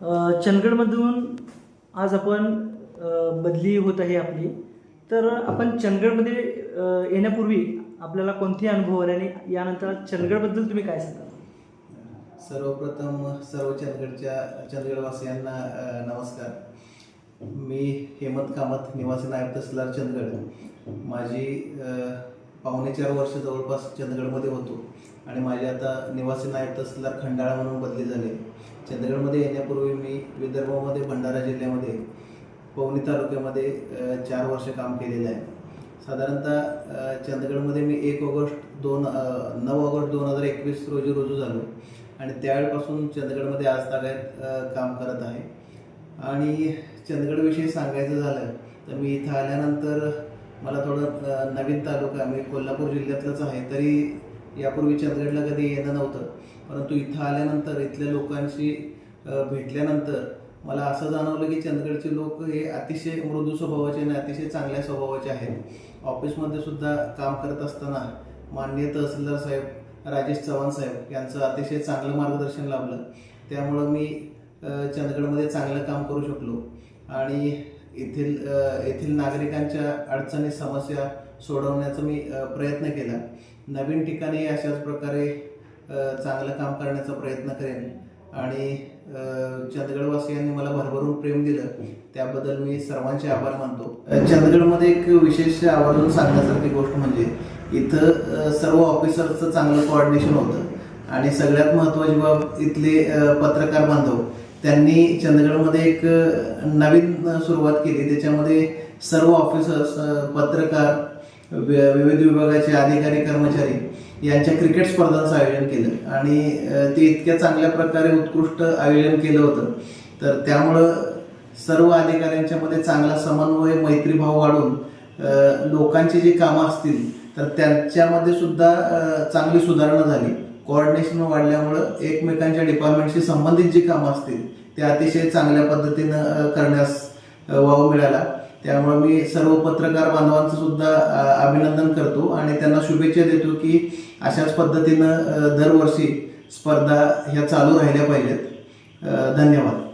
चंदगडमधून आज आपण बदली होत आहे आपली. तर आपण चंदगडमध्ये येण्यापूर्वी आपल्याला कोणते अनुभव आले आणि यानंतर चंदगडबद्दल तुम्ही काय सांगाल? सर्वप्रथम सर्व चंदगडच्या चंदगडवासियांना नमस्कार. मी हेमंत कामत निवासी नायब तहसीलदार चंदगड. माझी पावणे चार वर्ष जवळपास चंदगडमध्ये होतो. आणि माझे आता निवासी नायब तहसीलदार खंडाळा म्हणून बदली झाले. चंदगडमध्ये येण्यापूर्वी मी विदर्भामध्ये भंडारा जिल्ह्यामध्ये पवनी तालुक्यामध्ये चार वर्ष काम केलेलं आहे. साधारणतः चंदगडमध्ये मी एक ऑगस्ट दोन नऊ ऑगस्ट दोन हजार एकवीस रोजी रुजू झालो. आणि त्यावेळेपासून चंदगडमध्ये आज तागायत काम करत आहे. आणि चंदगडविषयी सांगायचं झालं तर मी इथं आल्यानंतर मला थोडं नवीन तालुका मी कोल्हापूर जिल्ह्यातलंच आहे तरी यापूर्वी चंदगडला कधी येणं नव्हतं. परंतु इथं आल्यानंतर इथल्या लोकांशी भेटल्यानंतर मला असं जाणवलं की चंदगडचे लोक हे अतिशय मृदू स्वभावाचे आणि अतिशय चांगल्या स्वभावाचे आहेत. ऑफिसमध्ये सुद्धा काम करत असताना माननीय तहसीलदार साहेब राजेश चव्हाण साहेब यांचं अतिशय चांगलं मार्गदर्शन लाभलं. त्यामुळं मी चंदगडमध्ये चांगलं काम करू शकलो. आणि येथील येथील नागरिकांच्या अडचणी समस्या सोडवण्याचा मी प्रयत्न केला. नवीन ठिकाणी अशाच प्रकारे चांगलं काम करण्याचा प्रयत्न करेन. आणि चंदगडवासियांनी मला भरभरून प्रेम दिलं त्याबद्दल मी सर्वांचे आभार मानतो. चंदगडमध्ये एक विशेष आवर्जून सांगण्यासारखी गोष्ट म्हणजे इथं सर्व ऑफिसरचं चांगलं कोऑर्डिनेशन होतं. आणि सगळ्यात महत्त्वाची बाब इथले पत्रकार बांधव त्यांनी चंदगडमध्ये एक नवीन सुरुवात केली. त्याच्यामध्ये सर्व ऑफिसर्स पत्रकार विविध विभागाचे अधिकारी कर्मचारी यांच्या क्रिकेट स्पर्धांचं आयोजन केलं. आणि ते इतक्या चांगल्या प्रकारे उत्कृष्ट आयोजन केलं होतं. तर त्यामुळं सर्व अधिकाऱ्यांच्या मध्ये चांगला समन्वय मैत्रीभाव वाढून लोकांची जी कामं असतील तर त्यांच्यामध्ये सुद्धा चांगली सुधारणा झाली. कोऑर्डिनेशन वाढल्यामुळं एकमेकांच्या डिपार्टमेंटशी संबंधित जी कामं असतील ते अतिशय चांगल्या पद्धतीनं करण्यास वाव मिळाला. त्यामुळे मी सर्व पत्रकार बांधवांचं सुद्धा अभिनंदन करतो आणि त्यांना शुभेच्छा देतो की अशाच पद्धतीनं दरवर्षी स्पर्धा ह्या चालू राहिल्या पाहिजेत. धन्यवाद.